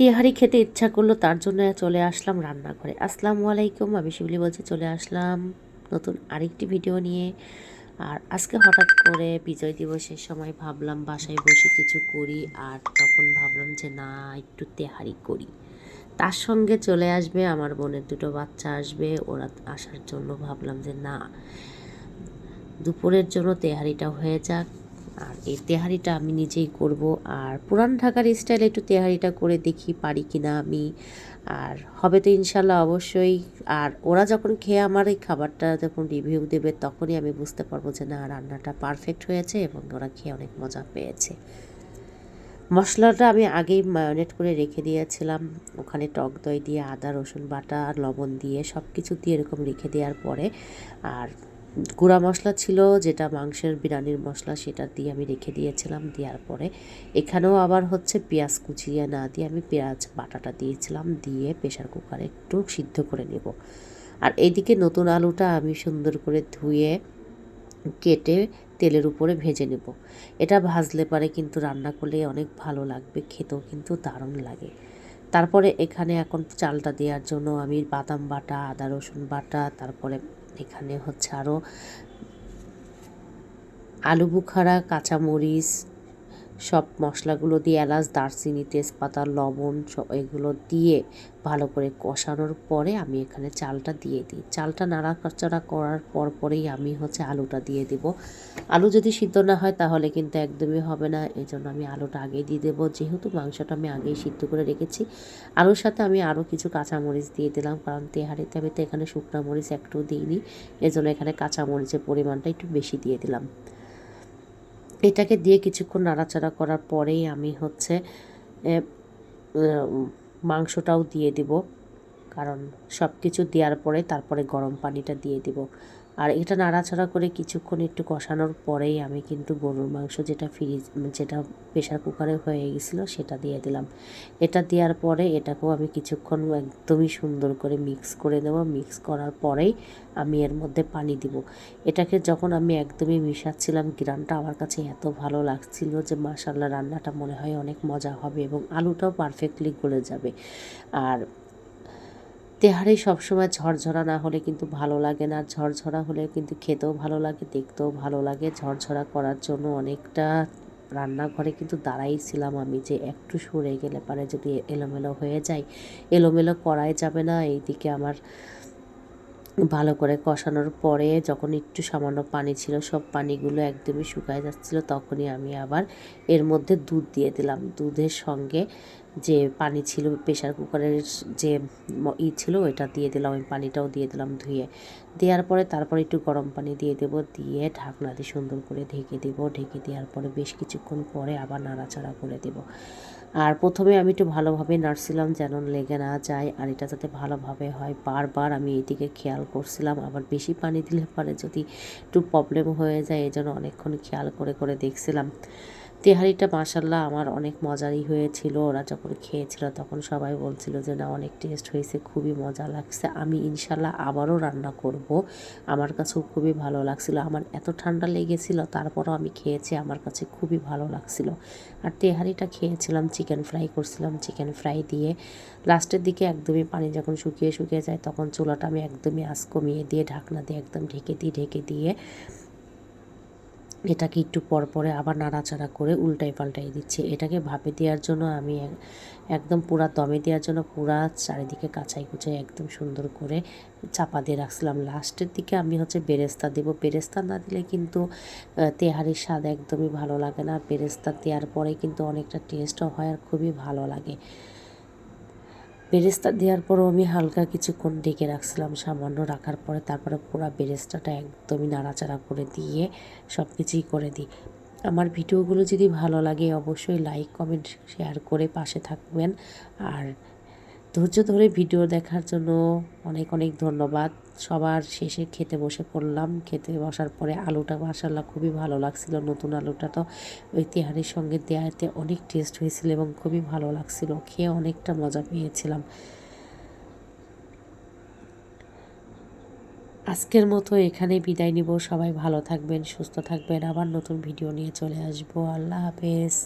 তেহারি খেতে ইচ্ছা করল, তার জন্য চলে আসলাম রান্নাঘরে। আসসালামু আলাইকুম, আমি শিবলি বলছি চলে আসলাম নতুন আরেকটি ভিডিও নিয়ে। আর আজকে হঠাৎ করে বিজয় দিবসের সময় ভাবলাম বাসায় বসে কিছু করি, আর তখন ভাবলাম যে না, একটু তেহারি করি। তার সঙ্গে চলে আসবে আমার বোনের দুটো বাচ্চা আসবে, ওরা আসার জন্য ভাবলাম যে না, দুপুরের জন্য তেহারিটা হয়ে যাক। আর এই তেহারিটা আমি নিজেই করব। আর পুরান ঢাকার স্টাইলে একটু তেহারিটা করে দেখি পারি কি না আমি। আর হবে তো ইনশাল্লাহ অবশ্যই। আর ওরা যখন খেয়ে আমার এই খাবারটা যখন রিভিউ দেবে, তখনই আমি বুঝতে পারব যে না, রান্নাটা পারফেক্ট হয়েছে এবং ওরা খেয়ে অনেক মজা পেয়েছে। মশলাটা আমি আগেই ম্যারিনেট করে রেখে দিয়েছিলাম। ওখানে টক দই দিয়ে আদা, রসুন বাটা আর লবণ দিয়ে সব কিছু দিয়ে এরকম রেখে দেওয়ার পরে আর গুঁড়া মশলা ছিল, যেটা মাংসের বিরিয়ানির মশলা, সেটা দিয়ে আমি রেখে দিয়েছিলাম, দেওয়ার পরে এখানেও আবার হচ্ছে পেঁয়াজ কুচিয়ে না দিয়ে আমি পেঁয়াজ বাটাটা দিয়েছিলাম, দিয়ে প্রেশার কুকারে একটু সিদ্ধ করে নেব। আর এইদিকে নতুন আলুটা আমি সুন্দর করে ধুয়ে কেটে তেলের উপরে ভেজে নেব। এটা ভাজলে পারে কিন্তু রান্না করলে অনেক ভালো লাগবে, খেতেও কিন্তু দারুণ লাগে। তারপরে এখানে এখন চালটা দেওয়ার জন্য আমি বাদাম বাটা, আদা রসুন বাটা, তারপরে এখানে হচ্ছে আরও আলু বুখারা কাঁচামরিচ সব মশলাগুলো দিয়ে এলাচ, দারচিনি, তেজপাতা, লবণ সব এগুলো দিয়ে ভালো করে কষানোর পরে আমি এখানে চালটা দিয়ে দিই। চালটা নাড়াচাড়া করার পর পরেই আমি হচ্ছে আলুটা দিয়ে দেব। আলু যদি সিদ্ধ না হয় তাহলে কিন্তু একদমই হবে না। এই জন্য আমি আলুটা আগেই দিয়ে দেবো। যেহেতু মাংসটা আমি আগেই সিদ্ধ করে রেখেছি, আলুর সাথে আমি আরও কিছু কাঁচামরিচ দিয়ে দিলাম। কারণ তেহারিতে আমি তো এখানে শুকনো মরিচ একটু দিইনি। এজন্য এখানে কাঁচামরিচের পরিমাণটা একটু বেশি দিয়ে দিলাম। এটাকে দিয়ে কিছুক্ষণ নাড়াচাড়া করার পরেই আমি হচ্ছে মাংসটাও দিয়ে দিব। কারণ সব কিছু দেওয়ার পরে তারপরে গরম পানিটা দিয়ে দিব। আর এটা নাড়াচাড়া করে কিছুক্ষণ একটু কষানোর পরেই আমি কিন্তু গরুর মাংস যেটা ফ্রিজ যেটা প্রেশার কুকারে হয়ে গেছিল সেটা দিয়ে দিলাম। এটা দেওয়ার পরে এটাকেও আমি কিছুক্ষণ একদমই সুন্দর করে মিক্স করে দেব মিক্স করার পরেই আমি এর মধ্যে পানি দিব। এটাকে যখন আমি একদমই মিশাচ্ছিলাম গ্রানটা আমার কাছে এত ভালো লাগছিল যে মাসাল্লাহ রান্নাটা মনে হয় অনেক মজা হবে এবং আলুটাও পারফেক্টলি গলে যাবে। আর তেহারি সবসময় ঝরঝরা না হলে কিন্তু ভালো লাগে না। ঝরঝরা হলে কিন্তু খেতেও ভালো লাগে, দেখতেও ভালো লাগে। ঝরঝরা করার জন্য অনেকটা রান্নাঘরে কিন্তু দাঁড়াইছিলাম আমি যে একটু সরে গেলে পারে যদি এলোমেলো হয়ে যায়। এলোমেলো করাই যাবে না, এইদিকে আমার ভালো করে কষানোর পরে যখন একটু সামান্য পানি ছিল, সব পানিগুলো একদমই শুকায় যাচ্ছিল, তখনই আমি আবার এর মধ্যে দুধ দিয়ে দিলাম। দুধের সঙ্গে যে পানি ছিল প্রেশার কুকারের যে ই ছিল, ওইটা দিয়ে দিলাম। ওই পানিটাও দিয়ে দিলাম ধুয়ে। দেওয়ার পরে তারপরে একটু গরম পানি দিয়ে দেবো, দিয়ে ঢাকনা দিয়ে সুন্দর করে ঢেকে দেবো। ঢেকে দেওয়ার পরে বেশ কিছুক্ষণ পরে আবার নাড়াচাড়া করে দেবো। আর প্রথমে আমি একটু ভালোভাবে নাড়ছিলাম যেন লেগে না যায়, আর এটা যাতে ভালোভাবে হয়। বারবার আমি এইদিকে খেয়াল করছিলাম, আবার বেশি পানি দিলে পরে যদি একটু প্রবলেম হয়ে যায় এই জন্য অনেকক্ষণ খেয়াল করে করে দেখছিলাম। তেহারিটা মাসাল্লাহ আমার অনেক মজারই হয়েছিল। ওরা যখন খেয়েছিল তখন সবাই বলছিল যে, না, অনেক টেস্ট হয়েছে, খুবই মজা লাগছে। আমি ইনশাল্লাহ আবারও রান্না করব। আমার কাছেও খুবই ভালো লাগছিল। আমার এত ঠান্ডা লেগেছিল, তারপরও আমি খেয়েছি। আমার কাছে খুবই ভালো লাগছিল। আর তেহারিটা খেয়েছিলাম চিকেন ফ্রাই করছিলাম চিকেন ফ্রাই দিয়ে। লাস্টের দিকে একদমই পানি যখন শুকিয়ে শুকিয়ে যায়, তখন চুলাটা আমি একদমই আঁচ কমিয়ে দিয়ে, ঢাকনা দিয়ে একদম ঢেকে দিয়ে ঢেকে দিয়ে এটাকে একটু পর পরে আবার নাড়াচাড়া করে উল্টাই পাল্টাই দিচ্ছি। এটাকে ভাপে দেওয়ার জন্য আমি একদম পুরা দমে দেওয়ার জন্য পুরা চারিদিকে কাঁচাই কুচাই একদম সুন্দর করে চাপা দিয়ে রাখছিলাম। লাস্টের দিকে আমি হচ্ছে বেরেস্তা দেব। বেরেস্তা না দিলে কিন্তু তেহারির স্বাদ একদমই ভালো লাগে না। বেরেস্তা দেওয়ার পরে কিন্তু অনেকটা টেস্টও হয় আর খুবই ভালো লাগে। বেরেস্তা দেওয়ার পরও আমি হালকা কিছুক্ষণ ডেকে রাখছিলাম, সামান্য রাখার পরে তারপরে পুরো বেরেস্তাটা একদমই নাড়াচাড়া করে দিয়ে সব কিছুই করে দিই। আমার ভিডিওগুলো যদি ভালো লাগে অবশ্যই লাইক, কমেন্ট, শেয়ার করে পাশে থাকবেন। আর ধৈর্য ধরে ভিডিও দেখার জন্য অনেক অনেক ধন্যবাদ। সবার শেষে খেতে বসে পড়লাম। খেতে বসার পরে আলুটা মাসাল্লাহ খুবই ভালো লাগছিল, নতুন আলুটা তো ওই তেহারির সঙ্গে দেওয়াতে অনেক টেস্ট হয়েছিল এবং খুবই ভালো লাগছিল। খেয়ে অনেকটা মজা পেয়েছিলাম। আজকের মতো এখানে বিদায় নিব। সবাই ভালো থাকবেন, সুস্থ থাকবেন। আবার নতুন ভিডিও নিয়ে চলে আসব। আল্লাহ হাফেজ।